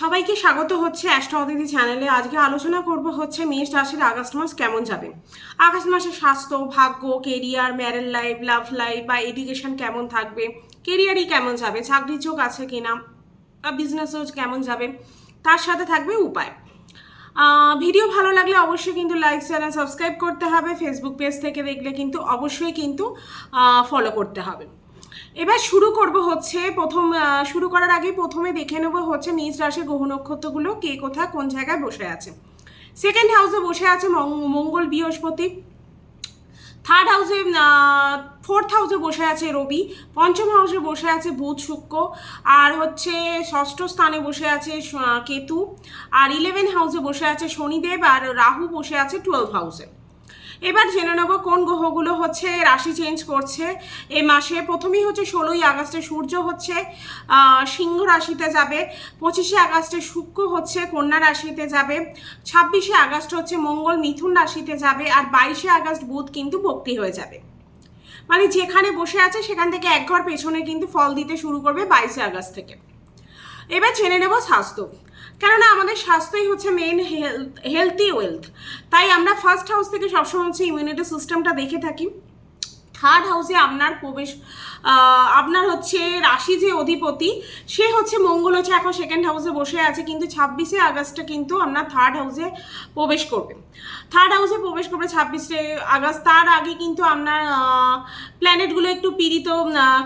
সবাইকে স্বাগত হচ্ছে অ্যাস্ট্রো অতিথি চ্যানেলে। আজকে আলোচনা করব হচ্ছে মেষ রাশির আগস্ট মাস কেমন যাবে? আগস্ট মাসে স্বাস্থ্য, ভাগ্য career married life love life বা এডুকেশন কেমন থাকবে? কেরিয়ারই কেমন যাবে? চাকরির চোখ আছে কিনা? বা বিজনেসও কেমন যাবে? তার সাথে থাকবে উপায়। ভিডিও ভালো লাগলে অবশ্যই কিন্তু লাইক চ্যানেল সাবস্ক্রাইব করতে হবে। ফেসবুক পেজ থেকে দেখলে কিন্তু অবশ্যই কিন্তু ফলো করতে হবে। এবার শুরু করব হচ্ছে প্রথম শুরু করার আগে প্রথমে দেখে নেব হচ্ছে মেষ রাশির গ্রহ নক্ষত্রগুলো কে কোথায় কোন জায়গায় বসে আছে। সেকেন্ড হাউসে বসে আছে মঙ্গল বৃহস্পতি। থার্ড হাউসে ফোর্থ হাউসে বসে আছে রবি। পঞ্চম হাউসে বসে আছে বুধ শুক্র। আর হচ্ছে ষষ্ঠ স্থানে বসে আছে কেতু। আর ইলেভেন হাউসে বসে আছে শনিদেব। আর রাহু বসে আছে টুয়েলভ হাউসে এবার জেনে নেব কোন গ্রহগুলো হচ্ছে রাশি চেঞ্জ করছে। এ মাসে প্রথমেই হচ্ছে ষোলোই আগস্টে সূর্য হচ্ছে সিংহ রাশিতে যাবে, পঁচিশে আগস্টে শুক্র হচ্ছে, কন্যা রাশিতে যাবে, ছাব্বিশে আগস্ট হচ্ছে মঙ্গল, মিথুন রাশিতে যাবে, আর বাইশে আগস্ট বুধ কিন্তু ভক্তি হয়ে যাবে। মানে যেখানে বসে আছে সেখান থেকে এক ঘর পেছনে কিন্তু ফল দিতে শুরু করবে বাইশে আগস্ট থেকে। এবার জেনে নেব স্বাস্থ্য। কেননা আমাদের স্বাস্থ্যই হচ্ছে মেইন হেলথ হেলথি ওয়েলথ তাই আমরা ফার্স্ট হাউস থেকে সবসময় হচ্ছে ইমিউনিটি সিস্টেমটা দেখে থাকি। থার্ড হাউসে আপনার প্রবেশ আপনার হচ্ছে রাশি যে অধিপতি, সে হচ্ছে মঙ্গল হচ্ছে এখন সেকেন্ড হাউসে বসে আছে, কিন্তু ছাব্বিশে আগস্টে কিন্তু আপনার থার্ড হাউসে প্রবেশ করবে। থার্ড হাউসে প্রবেশ করবে ছাব্বিশে আগস্ট। তার আগে কিন্তু আপনার প্ল্যানেটগুলো একটু পীড়িত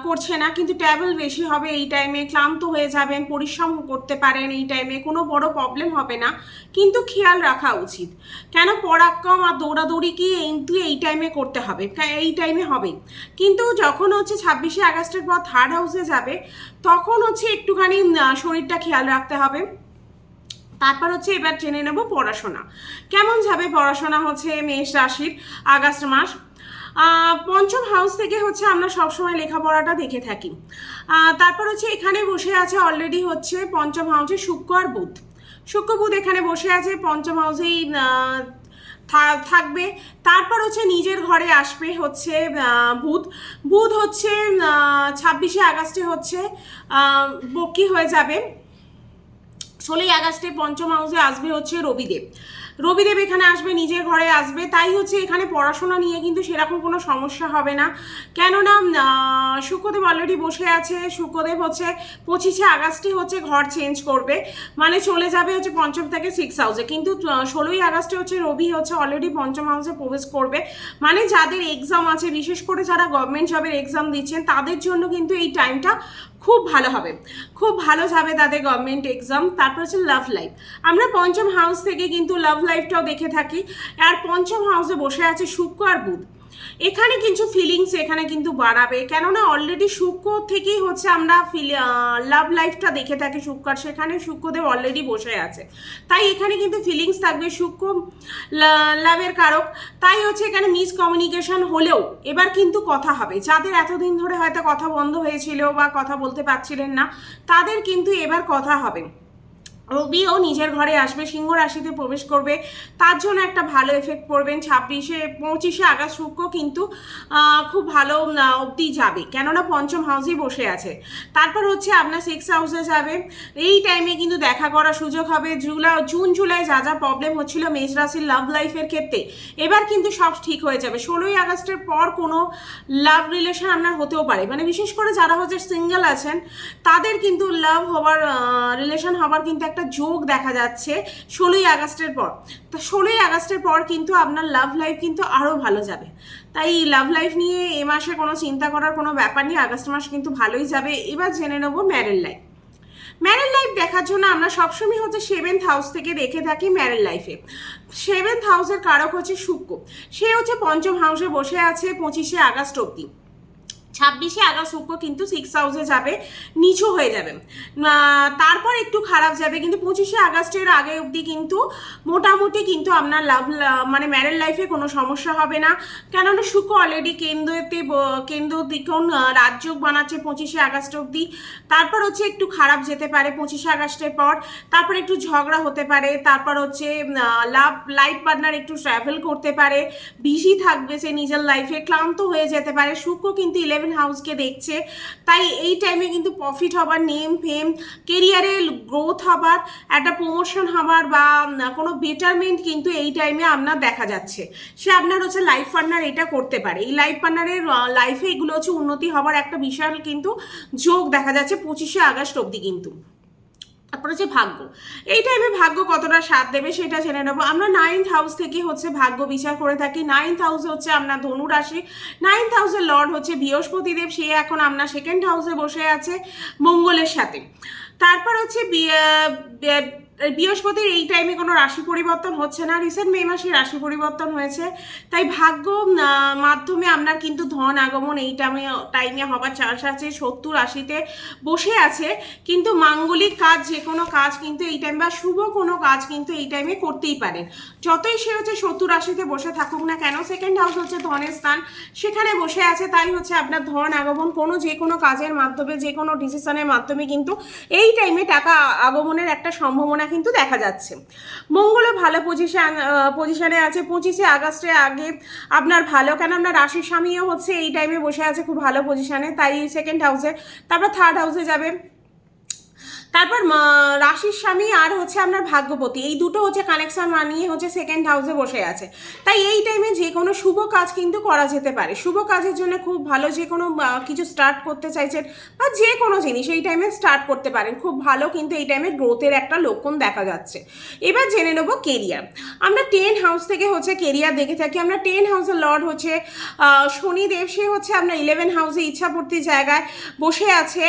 করছে না, কিন্তু ট্যাবল বেশি হবে এই টাইমে ক্লান্ত হয়ে যাবেন, পরিশ্রম করতে পারেন এই টাইমে কোনো বড় প্রবলেম হবে না। কিন্তু খেয়াল রাখা উচিত। কেন পরাক্রম আর দৌড়াদৌড়ি কি কিন্তু এই টাইমে করতে হবে এই টাইমে হবে কিন্তু যখন হচ্ছে ছাব্বিশে আগস্টের পর থার্ড হাউসে যাবে, তখন হচ্ছে একটুখানি শরীরটা খেয়াল রাখতে হবে। তারপর হচ্ছে এবার জেনে নেব পড়াশোনা। কেমন যাবে পড়াশোনা হচ্ছে মেষ রাশির আগস্ট মাস? পঞ্চম হাউস থেকে হচ্ছে আমরা সবসময় লেখাপড়াটা দেখে থাকি। তারপর হচ্ছে এখানে বসে আছে অলরেডি হচ্ছে পঞ্চম হাউসে শুক্র আর বুধ। শুক্র, বুধ এখানে বসে আছে পঞ্চম হাউসেই থাকবে। তারপর হচ্ছে নিজের ঘরে আসবে হচ্ছে বুধ। বুধ হচ্ছে ছাব্বিশে আগস্টে হচ্ছে বকি হয়ে যাবে। ষোলোই আগস্টে পঞ্চম হাউসে আসবে হচ্ছে রবিদেব। রবিদেব এখানে আসবে নিজের ঘরে আসবে তাই হচ্ছে এখানে পড়াশোনা নিয়ে কিন্তু সেরকম কোনো সমস্যা হবে না। কেননা আহ, শুক্রদেব অলরেডি বসে আছে শুক্রদেব হচ্ছে পঁচিশে আগস্টে হচ্ছে ঘর চেঞ্জ করবে মানে চলে যাবে হচ্ছে পঞ্চম থেকে সিক্স হাউসে কিন্তু ষোলোই আগস্টে হচ্ছে রবি হচ্ছে অলরেডি পঞ্চম হাউসে প্রবেশ করবে। মানে যাদের এক্সাম আছে বিশেষ করে যারা গভর্নমেন্ট জবের এক্সাম দিচ্ছেন তাদের জন্য কিন্তু এই টাইমটা খুব ভালো হবে। খুব ভালো যাবে তাদের গভর্নমেন্ট এক্সাম তারপর হচ্ছে লাভ লাইফ আমরা পঞ্চম হাউস থেকে কিন্তু লাভ লাইফটাও দেখে থাকি। আর পঞ্চম হাউসে বসে আছে শুক্র আর বুধ। এখানে কিছু ফিলিংস এখানে কিন্তু বাড়াবে। কেননা অলরেডি শুক্র থেকেই হচ্ছে আমরা লাভ লাইফটা দেখে থাকি শুক্র। সেখানে শুক্রদেব অলরেডি বসে আছে। তাই এখানে কিন্তু ফিলিংস থাকবে শুক্র লাভের কারক। তাই হচ্ছে এখানে মিসকমিউনিকেশন হলেও এবার কিন্তু কথা হবে। যাদের এতদিন ধরে হয়তো কথা বন্ধ হয়েছিল বা কথা বলতে পারছিলেন না, তাদের কিন্তু এবার কথা হবে। রবিও নিজের ঘরে আসবে, সিংহ রাশিতে প্রবেশ করবে। তার জন্য একটা ভালো এফেক্ট পড়বেন। ছাব্বিশে, পঁচিশে আগস্ট শুক্র কিন্তু খুব ভালো অবধি যাবে। কেননা পঞ্চম হাউসেই বসে আছে। তারপর হচ্ছে আপনার সিক্স হাউসে যাবে। এই টাইমে কিন্তু দেখা করার সুযোগ হবে। জুলাই জুন, জুলাই যা যা প্রবলেম হচ্ছিল মেষ রাশির লাভ লাইফের ক্ষেত্রে, এবার কিন্তু সব ঠিক হয়ে যাবে। ষোলোই আগস্টের পর কোনো লাভ রিলেশন আপনার হতেও পারে। মানে বিশেষ করে যারা হচ্ছে সিঙ্গেল আছেন, তাদের কিন্তু লাভ হবার রিলেশন হবার কিন্তু একটা যোগ দেখা যাচ্ছে ষোলোই আগস্টের পর। তো ষোলোই আগস্টের পর কিন্তু আপনার লাভ লাইফ কিন্তু আরও ভালো যাবে। তাই লাভ লাইফ নিয়ে এ মাসে কোনো চিন্তা করার কোনো ব্যাপার নেই, আগস্ট মাস কিন্তু ভালোই যাবে। এবার জেনে নেব ম্যারেল লাইফ ম্যারেল লাইফ দেখার জন্য আমরা সবসময় হচ্ছে সেভেন্থ হাউস থেকে দেখে থাকি ম্যারেল লাইফে সেভেন্থ হাউসের কারক হচ্ছে শুক্র। সে হচ্ছে পঞ্চম হাউসে বসে আছে পঁচিশে আগস্ট অব্দি ছাব্বিশে আগস্ট শুক্র কিন্তু সিক্স হাউসে যাবে, নিচু হয়ে যাবে। তারপর একটু খারাপ যাবে, কিন্তু পঁচিশে আগস্টের আগে অবধি কিন্তু মোটামুটি কিন্তু আপনার লাভ মানে ম্যারেড লাইফে কোনো সমস্যা হবে না। কেননা শুক্র অলরেডি কেন্দ্রতে কেন্দ্র দিকন রাজ্য বানাচ্ছে পঁচিশে আগস্ট অবধি। তারপর হচ্ছে একটু খারাপ যেতে পারে পঁচিশে আগস্টের পর। তারপর একটু ঝগড়া হতে পারে। তারপর হচ্ছে লাভ লাইফ পার্টনার একটু ট্রাভেল করতে পারে। বিজি থাকবে সে নিজের লাইফে ক্লান্ত হয়ে যেতে পারে। শুক্র কিন্তু ইলেভেন ইলেভেন হাউসকে দেখছে। তাই এই টাইমে কিন্তু প্রফিট হবার নেম ফেম কেরিয়ারে গ্রোথ হবার, একটা প্রমোশন হবার বা কোনো বেটারমেন্ট কিন্তু এই টাইমে আপনার দেখা যাচ্ছে। সে আপনার হচ্ছে লাইফ পার্টনার এটা করতে পারে। এই লাইফ পার্টনারের লাইফে এগুলো হচ্ছে উন্নতি হবার একটা বিশাল কিন্তু যোগ দেখা যাচ্ছে পঁচিশে আগস্ট অবধি কিন্তু। তারপর হচ্ছে ভাগ্য। এই টাইমে ভাগ্য কতটা সাথ দেবে সেটা জেনে নেব। আমরা নাইন্থ হাউস থেকে হচ্ছে ভাগ্য বিচার করে থাকি। নাইন্থ হাউস হচ্ছে আপনার ধনু রাশি নাইন্থ হাউসের লর্ড হচ্ছে বৃহস্পতিদেব। সে এখন আপনার সেকেন্ড হাউসে বসে আছে মঙ্গলের সাথে। তারপর হচ্ছে বৃহস্পতির এই টাইমে কোনো রাশি পরিবর্তন হচ্ছে না। রিসেন্ট মে মাসে রাশি পরিবর্তন হয়েছে। তাই ভাগ্য মাধ্যমে আপনার কিন্তু ধন আগমন এই টাইমে টাইমে হবার চান্স আছে। সত্তর রাশিতে বসে আছে। কিন্তু মাঙ্গলিক কাজ যে কোনো কাজ কিন্তু এই টাইম বা শুভ কোনো কাজ কিন্তু এই টাইমে করতেই পারেন যতই সে হচ্ছে সত্তর রাশিতে বসে থাকুক না কেন সেকেন্ড হাউস হচ্ছে ধনের স্থান। সেখানে বসে আছে, তাই হচ্ছে আপনার ধন আগমন। কোনো যে কোনো কাজের মাধ্যমে যে কোনো ডিসিশনের মাধ্যমে কিন্তু এই টাইমে টাকা আগমনের একটা সম্ভাবনা কিন্তু দেখা যাচ্ছে। মঙ্গলও ভালো পজিশান পজিশানে আছে। পঁচিশে আগস্টের আগে আপনার ভালো, কেন আপনার রাশির স্বামীও হচ্ছে এই টাইমে বসে আছে খুব ভালো পজিশানে তাই সেকেন্ড হাউসে তারপর থার্ড হাউসে যাবে। তারপর রাশির স্বামী আর হচ্ছে আপনার ভাগ্যপতি। এই দুটো হচ্ছে কানেকশন মানিয়ে হচ্ছে সেকেন্ড হাউসে বসে আছে। তাই এই টাইমে যে কোনো শুভ কাজ কিন্তু করা যেতে পারে। শুভ কাজের জন্য খুব ভালো যে কোনো কিছু স্টার্ট করতে চাইছেন বা যে কোনো জিনিস এই টাইমে স্টার্ট করতে পারেন। খুব ভালো কিন্তু এই টাইমে গ্রোথের একটা লক্ষণ দেখা যাচ্ছে। এবার জেনে নেব কেরিয়ার আমরা টেন হাউস থেকে হচ্ছে কেরিয়ার দেখে থাকি। আমরা টেন হাউসের লর্ড হচ্ছে শনিদেব। সে হচ্ছে আপনার ইলেভেন হাউসে ইচ্ছাপূর্তির জায়গায় বসে আছে।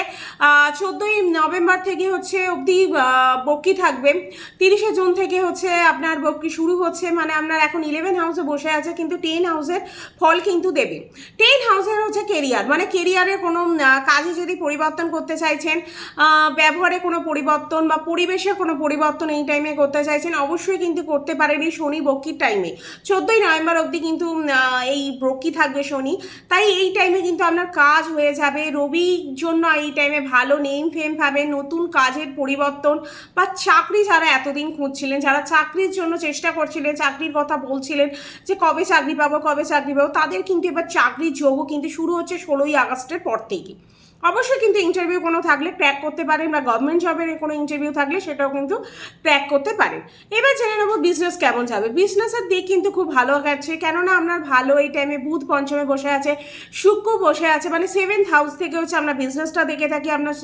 চোদ্দোই নভেম্বর থেকে হচ্ছে অবধি আহ, থাকবে। তিরিশে জুন থেকে হচ্ছে আপনার বক্কি শুরু হচ্ছে মানে আপনার এখন ইলেভেন হাউসে বসে আছে কিন্তু টেন হাউসের ফল কিন্তু দেবে। টেন হাউসের হচ্ছে কেরিয়ার মানে কেরিয়ারের কোনো কাজে যদি পরিবর্তন করতে চাইছেন ব্যবহারে কোনো পরিবর্তন বা পরিবেশের কোনো পরিবর্তন এই টাইমে করতে চাইছেন অবশ্যই কিন্তু করতে পারেন এই শনি বক্কির টাইমে চোদ্দোই নভেম্বর অবধি কিন্তু এই বক্কি থাকবে শনি। তাই এই টাইমে কিন্তু আপনার কাজ হয়ে যাবে। রবির জন্য এই টাইমে ভালো নেম ফেম পাবেন নতুন কাজের পরিবর্তন বা চাকরি যারা এতদিন খুঁজছিলেন, যারা চাকরির জন্য চেষ্টা করছিলেন, চাকরির কথা বলছিলেন যে কবে চাকরি পাবো, কবে চাকরি পাবো, তাদের কিন্তু এবার চাকরির যোগও কিন্তু শুরু হচ্ছে ষোলোই আগস্টের পর থেকে অবশ্যই কিন্তু ইন্টারভিউ কোনো থাকলে ক্র্যাক করতে পারেন বা গভর্নমেন্ট জবের কোনো ইন্টারভিউ থাকলে সেটাও কিন্তু ক্র্যাক করতে পারেন এবার জেনে নেব বিজনেস কেমন যাবে। বিজনেসের দিক কিন্তু খুব ভালো গেছে, কেননা আপনার ভালো এই টাইমে বুধ পঞ্চমে বসে আছে, শুক্র বসে আছে মানে সেভেন্থ হাউস থেকে হচ্ছে আমরা বিজনেসটা দেখে থাকি আপনার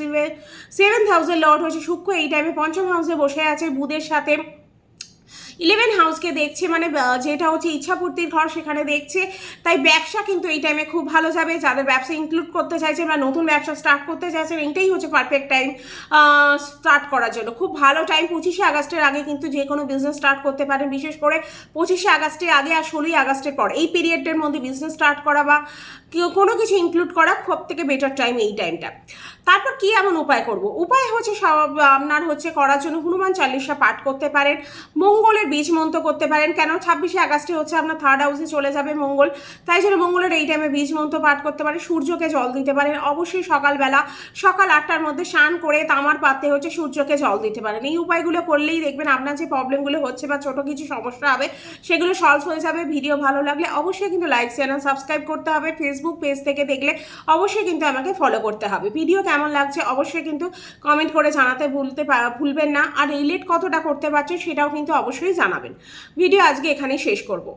সেভেন্থ হাউসের লর্ড হচ্ছে শুক্র, এই টাইমে পঞ্চম হাউসে বসে আছে বুধের সাথে। ইলেভেন হাউসকে দেখছে মানে যেটা হচ্ছে ইচ্ছাপূর্তির ঘর সেখানে দেখছে। তাই ব্যবসা কিন্তু এই টাইমে খুব ভালো যাবে। যাদের ব্যবসা ইনক্লুড করতে চাইছেন বা নতুন ব্যবসা স্টার্ট করতে চাইছেন এইটাই হচ্ছে পারফেক্ট টাইম স্টার্ট করার জন্য। খুব ভালো টাইম পঁচিশে আগস্টের আগে কিন্তু যে কোনো বিজনেস স্টার্ট করতে পারেন বিশেষ করে পঁচিশে আগস্টের আগে আর ষোলোই আগস্টের পর। এই পিরিয়ডের মধ্যে বিজনেস স্টার্ট করা বা কোনো কিছু ইনক্লুড করা সব থেকে বেটার টাইম এই টাইমটা তারপর কি এমন উপায় করব? উপায় হচ্ছে সব, আপনার হচ্ছে করার জন্য হনুমান চালিশা পাঠ করতে পারেন। মঙ্গলের বীজ মন্ত্র করতে পারেন। কেন? ছাব্বিশে আগস্টে হচ্ছে আপনার থার্ড হাউসে চলে যাবে মঙ্গল। তাই জন্য মঙ্গলের এই টাইমে বীজ মন্ত্র পাঠ করতে পারেন, সূর্যকে জল দিতে পারেন। অবশ্যই সকালবেলা, সকাল আটটার মধ্যে স্নান করে তামার পাত্রে হচ্ছে সূর্যকে জল দিতে পারেন। এই উপায়গুলো করলেই দেখবেন আপনার যে প্রবলেমগুলো হচ্ছে বা ছোটো কিছু সমস্যা হবে, সেগুলো সলভ হয়ে যাবে। ভিডিও ভালো লাগলে অবশ্যই কিন্তু লাইক চ্যানেল সাবস্ক্রাইব করতে হবে। ফেসবুক পেজ থেকে দেখলে অবশ্যই কিন্তু আমাকে ফলো করতে হবে। ভিডিও কেমন লাগছে অবশ্যই কিন্তু কমেন্ট করে জানাতে ভুলতে ভুলবেন না। আর রিলেট কতটা করতে পারছ সেটাও কিন্তু অবশ্যই জানাবেন। ভিডিও আজকে এখানে শেষ করব।